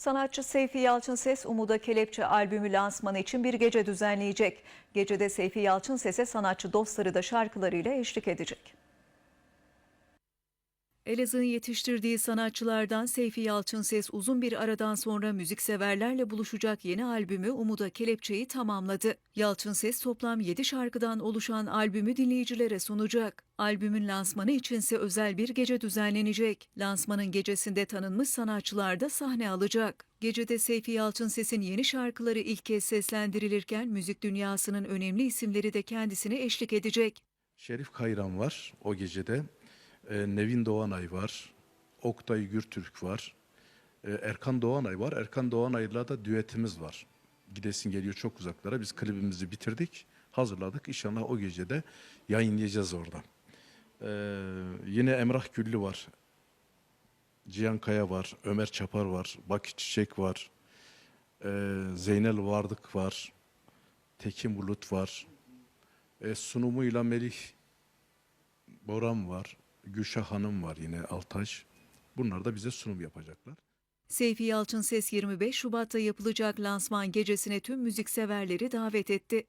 Sanatçı Seyfi Yalçın Ses Umuda Kelepçe albümü lansmanı için bir gece düzenleyecek. Gecede Seyfi Yalçın Ses'e sanatçı dostları da şarkılarıyla eşlik edecek. Elazığ'ın yetiştirdiği sanatçılardan Seyfi Yalçın Ses uzun bir aradan sonra müzikseverlerle buluşacak yeni albümü Umuda Kelepçe'yi tamamladı. Yalçın Ses toplam 7 şarkıdan oluşan albümü dinleyicilere sunacak. Albümün lansmanı içinse özel bir gece düzenlenecek. Lansmanın gecesinde tanınmış sanatçılar da sahne alacak. Gecede Seyfi Yalçın Ses'in yeni şarkıları ilk kez seslendirilirken müzik dünyasının önemli isimleri de kendisine eşlik edecek. Şerif Kayran var o gecede. Ee, Nevin Doğanay var. Oktay Gürtürk var. Ee, Erkan Doğanay var. Erkan Doğanay'la da düetimiz var. Gidesin geliyor çok uzaklara. Biz klibimizi bitirdik. Hazırladık. İnşallah o gecede yayınlayacağız orada. Ee, yine Emrah Güllü var. Cihan Kaya var. Ömer Çapar var. Baki Çiçek var. Ee, Zeynel Vardık var. Tekin Bulut var. E, sunumuyla Melih Boran var. Gülşah Hanım var yine Altaş. Bunlar da bize sunum yapacaklar. Seyfi Yalçın Ses 25 Şubat'ta yapılacak lansman gecesine tüm müzikseverleri davet etti.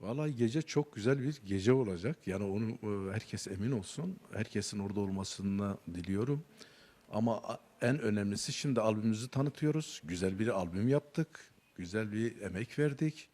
Vallahi gece çok güzel bir gece olacak. Yani onu e, herkes emin olsun. Herkesin orada olmasını diliyorum. Ama en önemlisi şimdi albümümüzü tanıtıyoruz. Güzel bir albüm yaptık. Güzel bir emek verdik.